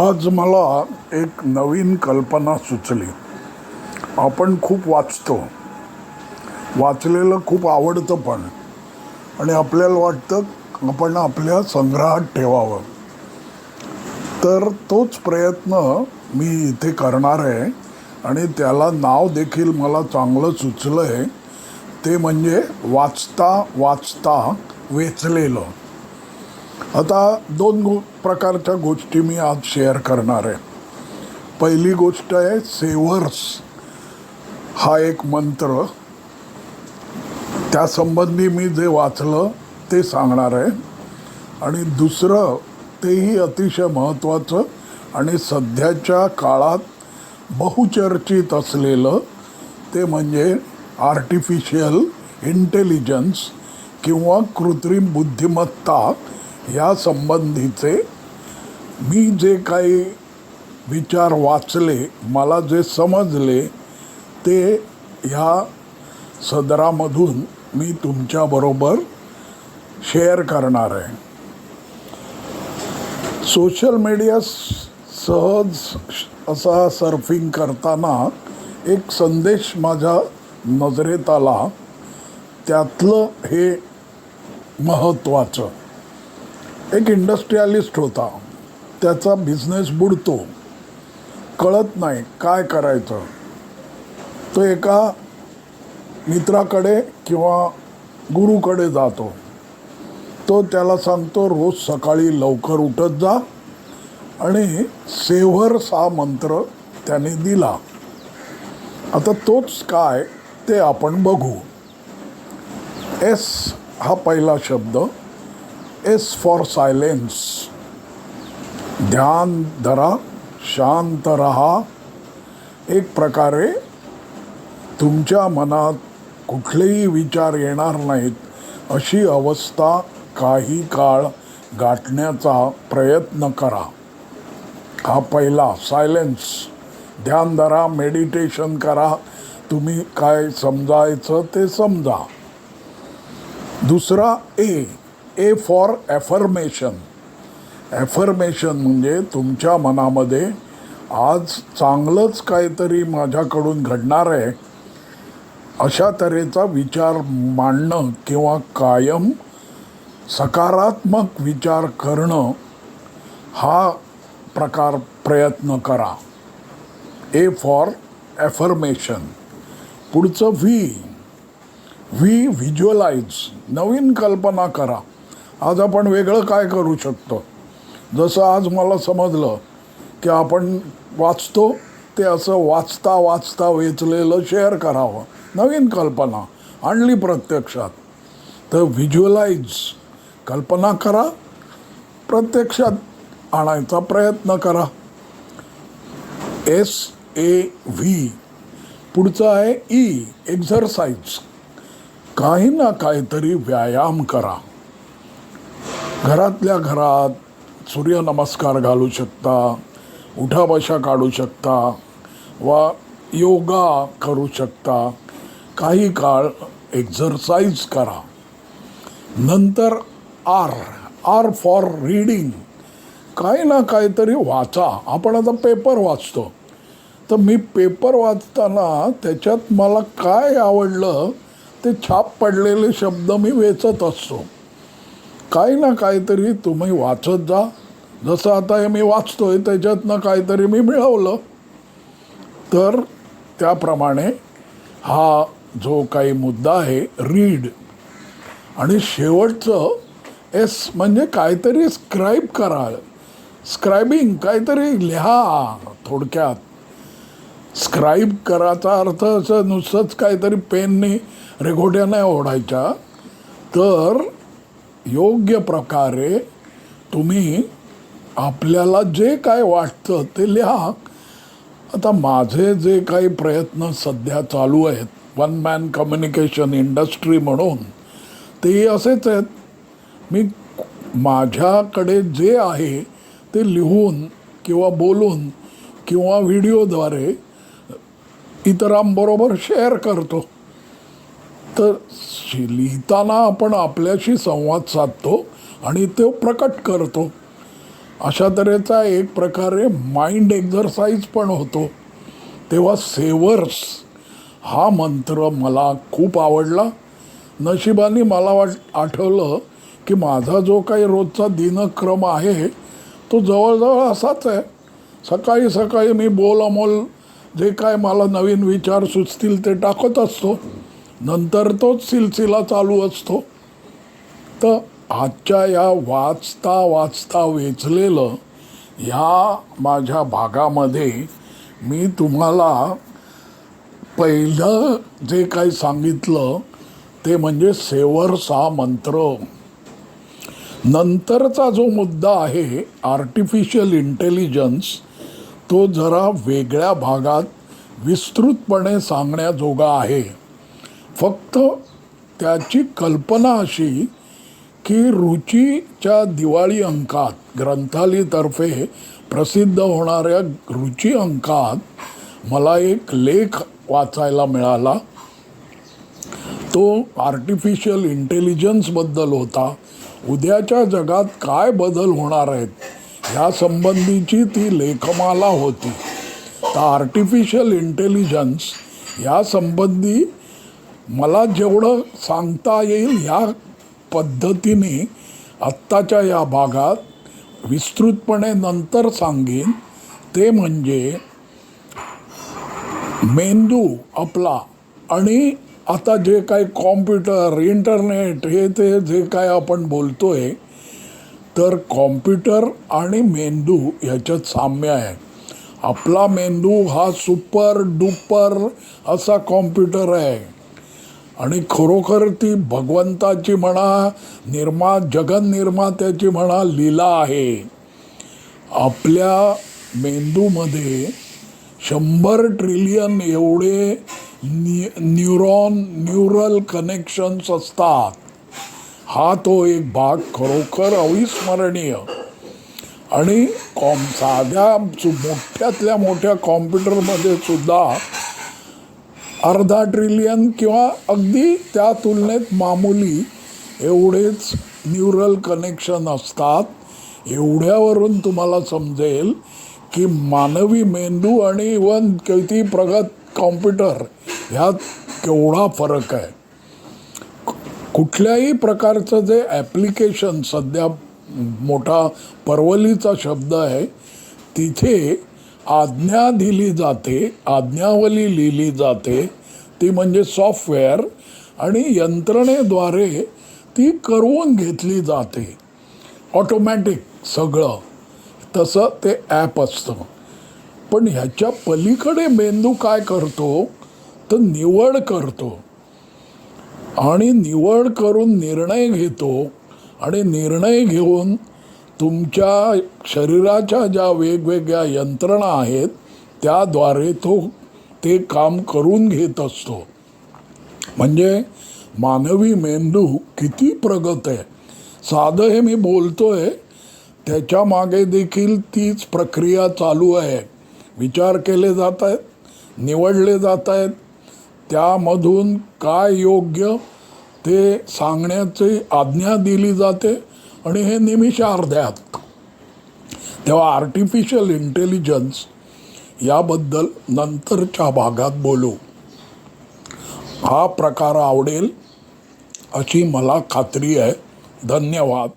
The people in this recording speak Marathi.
आज मला एक नवीन कल्पना सुचली. आपण खूप वाचतो. वाचलेलं खूप आवडतं पण. आणि आपल्याला वाटतं आपण आपल्या संग्रहात ठेवावं. तर तोच प्रयत्न मी इथे करणार आहे. आणि त्याला नाव देखील मला चांगलं सुचलं आहे ते म्हणजे वाचता वाचता वेचलेलं. आता दोन गो प्रकारच्या गोष्टी मी आज शेअर करणार आहे. पहिली गोष्ट आहे सेव्हर्स हा एक मंत्र. त्यासंबंधी मी जे वाचलं ते सांगणार आहे. आणि दुसरं तेही अतिशय महत्त्वाचं आणि सध्याच्या काळात बहुचर्चित असलेलं ते म्हणजे आर्टिफिशियल इंटेलिजन्स किंवा कृत्रिम बुद्धिमत्ता या संबंधीचे मी जे काही विचार वाचले मला जे समजले ते ह्या सदरामधून मी तुमच्याबरोबर शेअर करणार आहे. सोशल मीडिया सहज असा सर्फिंग करताना एक संदेश माझ्या नजरेत आला. त्यातलं हे महत्त्वाचं. एक इंडस्ट्रियालिस्ट होता. त्याचा बिझनेस बुडतो. कळत नाही काय करायचं. तो एका मित्राकडे किंवा गुरुकडे जातो. तो त्याला सांगतो रोज सकाळी लवकर उठत जा. आणि सेव्हर सा मंत्र त्याने दिला. आता तोच काय ते आपण बघू. एस हा पहिला शब्द. एस फॉर सायलेन्स ध्यान धरा शांत रहा एक प्रकारे तुमच्या मनात कुठलेही विचार येणार नाहीत. अशी अवस्था काही काळ गाठण्याचा प्रयत्न करा. हा पहिला सायलेन्स ध्यान धरा मेडिटेशन करा. तुम्ही काय समजायचं ते समजा. दुसरा A A for affirmation affirmation म्हणजे तुमच्या मनामध्ये आज चांगलंच काहीतरी माझ्याकडून घडणार आहे. अशा तऱ्हेचा विचार मांडणं किंवा कायम सकारात्मक विचार करणं हा प्रकार प्रयत्न करा. ए फॉर ॲफर्मेशन पुढचं व्ही व्ही व्हिज्युअलाइज नवीन कल्पना करा. आज आपण वेगळं काय करू शकतो? जसं आज मला समजलं की आपण वाचतो ते असं वाचता वाचता वेचलेलं शेअर करावं. नवीन कल्पना आणली प्रत्यक्षात. तर व्हिज्युअलाइज कल्पना करा. प्रत्यक्षात आणायचा प्रयत्न करा. एस ए व्ही पुढचं आहे e. ई एक्झरसाइज काही ना काहीतरी व्यायाम करा. घरातल्या घरात सूर्यनमस्कार घालू शकता उठाबशा काढू शकता वा योगा करू शकता. काही काळ एक्झरसाईज करा. नंतर आर आर फॉर रीडिंग काही ना काहीतरी वाचा. आपण आता पेपर वाचतो. तर मी पेपर वाचताना त्याच्यात मला काय आवडलं ते छाप पडलेले शब्द मी वेचत असतो. काही ना काहीतरी तुम्ही वाचत जा. जसं आता हे मी वाचतोय त्याच्यातनं काहीतरी मी मिळवलं. तर त्याप्रमाणे हा जो काही मुद्दा आहे रीड आणि शेवटचं एस म्हणजे काहीतरी स्क्राईब करा. स्क्रायबिंग काहीतरी लिहा थोडक्यात. स्क्राईब करायचा अर्थ असं नुसतंच काहीतरी पेनने रेघोट्या नाही ओढायच्या. तर योग्य प्रकारे तुम्ही आपल्याला जे काय वाटतं ते लिहा. आता माझे जे काही प्रयत्न सध्या चालू आहेत वन मॅन कम्युनिकेशन इंडस्ट्री म्हणून ते असेच आहेत. मी माझ्याकडे जे आहे ते लिहून किंवा बोलून किंवा व्हिडिओद्वारे इतरांबरोबर शेअर करतो. तर लिहिताना आपण आपल्याशी संवाद साधतो आणि तो प्रकट करतो. अशा तऱ्हेचा एक प्रकारे माइंड एक्झरसाइज पण होतो. तेव्हा सेवर्स हा मंत्र मला खूप आवडला. नशिबाने मला वाट आठवलं की माझा जो काही रोजचा दिनक्रम आहे तो जवळजवळ असाच आहे. सकाळी सकाळी मी बोल अमोल जे काय मला नवीन विचार सुचतील ते टाकत असतो. नंतर तोच सिलसिला चालू असतो. तर आजच्या या वाचता वाचता वेचलेलं ह्या माझ्या भागामध्ये मी तुम्हाला पहिलं जे काही सांगितलं ते म्हणजे सेवर्स मंत्र. नंतरचा जो मुद्दा आहे आर्टिफिशियल इंटेलिजन्स तो जरा वेगळ्या भागात विस्तृतपणे सांगण्याजोगा आहे. फक्त त्याची कल्पना अशी की रुचीच्या दिवाळी अंकात ग्रंथालीतर्फे प्रसिद्ध होणाऱ्या रुची अंकात मला एक लेख वाचायला मिळाला. तो आर्टिफिशियल इंटेलिजन्सबद्दल होता. उद्याच्या जगात काय बदल होणार आहेत ह्या संबंधीची ती लेखमाला होती. तर आर्टिफिशियल इंटेलिजन्स या संबंधी मला जेवढं सांगता येईल ह्या पद्धतीने आत्ताच्या या भागात विस्तृतपणे नंतर सांगेन. ते म्हणजे मेंदू आपला आणि आता जे काही कॉम्प्युटर इंटरनेट हे ते जे काय आपण बोलतो आहे तर कॉम्प्युटर आणि मेंदू ह्याच्यात साम्य आहे. आपला मेंदू हा सुपर डुपर असा कॉम्प्युटर आहे. आणि खरोखर ती भगवंताची म्हणा निर्मा जगन्निर्मात्याची म्हणा लीला आहे. आपल्या मेंदूमध्ये शंभर ट्रिलियन एवढे न्यू न्यूरॉन न्यूरल कनेक्शन्स असतात. हा तो एक भाग खरोखर अविस्मरणीय. आणि कॉम साध्या मोठ्यातल्या मोठ्या कॉम्प्युटरमध्ये सुद्धा अर्धा ट्रिलियन किंवा अगदी त्या तुलनेत मामुली एवढेच न्यूरल कनेक्शन असतात. एवढ्यावरून तुम्हाला समजेल की मानवी मेंदू आणि इवन किती प्रगत कॉम्प्युटर ह्यात केवढा फरक आहे. कुठल्याही प्रकारचं जे ॲप्लिकेशन सध्या मोठा परवलीचा शब्द आहे तिथे आज्ञा दिली जाते आज्ञावली लिहिली जाते. ती म्हणजे सॉफ्टवेअर आणि यंत्रणेद्वारे ती करवून घेतली जाते. ऑटोमॅटिक सगळं. तसं ते ॲप असतं. पण ह्याच्या पलीकडे मेंदू काय करतो? तर निवड करतो. आणि निवड करून निर्णय घेतो. आणि निर्णय घेऊन तुमच्या शरीराच्या ज्या वेगवेगळ्या यंत्रणा आहेत त्याद्वारे तो ते काम करून घेत असतो. म्हणजे मानवी मेंदू किती प्रगत आहे. साधं हे मी बोलतोय त्याच्यामागे देखील तीच प्रक्रिया चालू आहे. विचार केले जात आहेत निवडले जात आहेत त्यामधून काय योग्य ते सांगण्याची आज्ञा दिली जाते आणि हे निमिषार्ध्यात तेव्हा आर्टिफिशियल इंटेलिजन्स याबद्दल नंतरच्या भागात बोलू. हा प्रकार आवडेल अशी मला खात्री आहे. धन्यवाद.